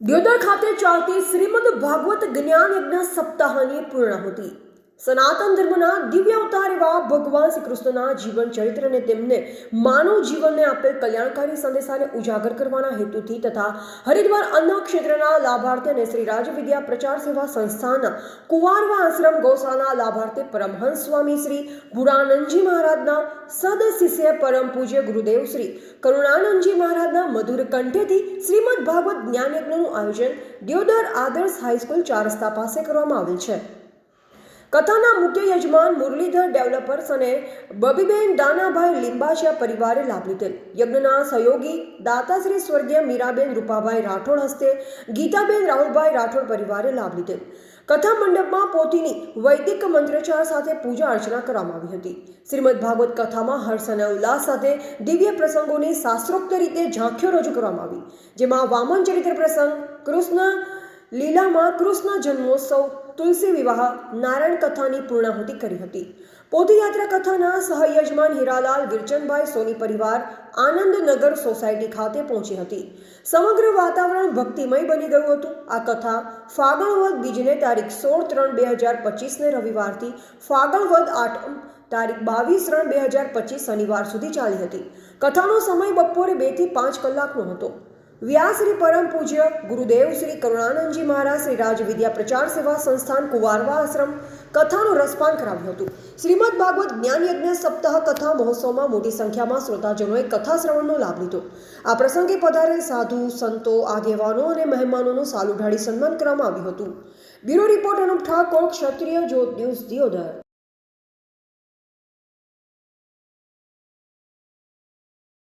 દિયોદર ખાતે ચાલતી શ્રીમદ ભાગવત જ્ઞાન યજ્ઞ સપ્તાહની પૂર્ણાહુતિ. સનાતન ધર્મના દિવ્ય અવતાર એવા ભગવાન શ્રી કૃષ્ણના જીવન ચરિત્ર અને તેમને માનવ જીવનને આપેલ કલ્યાણકારી સંદેશાને ઉજાગર કરવાના હેતુથી તથા હરિદ્વાર અન્ન ક્ષેત્રના લાભાર્થી અને શ્રી રાજ વિદ્યા પ્રચાર સેવા સંસ્થાના કુવારવા આશ્રમ ગૌશાળાના લાભાર્થી પરમહંસ સ્વામી શ્રી ગુરાનંદજી મહારાજના સદશિષ્ય પરમ પૂજ્ય ગુરુદેવ શ્રી કરુણાનંદજી મહારાજના મધુર કંઠેથી શ્રીમદ ભાગવત જ્ઞાનયજ્ઞનું આયોજન દિયોદર આદર્શ હાઈસ્કૂલ ચાર રસ્તા પાસે કરવામાં આવેલ છે. કથાના મુખ્ય યજમાન મુરલીધર ડેવલપર્સ અને બબીબેન દાનાભાઈ લિંબાચિયા પરિવારે લાભ લીધેલ. યજ્ઞના સહયોગી દાતાશ્રી સ્વર્ગીય મીરાબેન રૂપાભાઈ રાઠોડ હસ્તે ગીતાબેન રાહુલભાઈ રાઠોડ પરિવારે લાભ લીધેલ. કથા મંડપમાં પોતીની વૈદિક મંત્રોચ્ચાર સાથે પૂજા અર્ચના કરવામાં આવી હતી. શ્રીમદ ભાગવત કથામાં હર્ષ અને ઉલ્લાસ સાથે દિવ્ય પ્રસંગોની શાસ્ત્રોક્ત રીતે ઝાંખીઓ રજૂ કરવામાં આવી. જેમાં વામન ચરિત્ર પ્રસંગ, કૃષ્ણ લીલામાં કૃષ્ણ જન્મોત્સવ તુલસી વિવાહ નારાયણ કથાની પૂર્ણાહુતિ કરી હતી. પોથીયાત્રા કથાના સહયજમાન હીરાલાલ, વિરચનભાઈ, સોની પરિવાર, આનંદનગર સોસાયટી ખાતે પહોંચી હતી. સમગ્ર વાતાવરણ ભક્તિમય બની ગયું હતું. આ કથા ફાગણવદ બીજને તારીખ સોળ ત્રણ બે હજાર પચીસને રવિવારથી ફાગણવદ આઠમ તારીખ બાવીસ ત્રણ બે હજાર પચીસ શનિવાર સુધી ચાલી હતી. કથાનો સમય બપોરે બેથી પાંચ કલાકનો હતો. વ્યાસશ્રી પરમ પૂજ્ય ગુરુદેવ શ્રી કરુણાનંદજી મહારાજ શ્રી રાજ વિદ્યા પ્રચાર સેવા સંસ્થાન કુવારવા આશ્રમ કથાનું રસપાન કરાવ્યું હતું. શ્રીમદ ભાગવત જ્ઞાન યજ્ઞ સપ્તાહ કથા મહોત્સવમાં મોટી સંખ્યામાં શ્રોતાજનોએ કથા શ્રવણનો લાભ લીધો. આ પ્રસંગે પધારેલ સાધુ, સંતો, આગેવાનો અને મહેમાનોનું સાલુઢાળી સન્માન કરવામાં આવ્યું હતું. Bureau report Anup Thakor, Kshatriya Jyot news Deodar.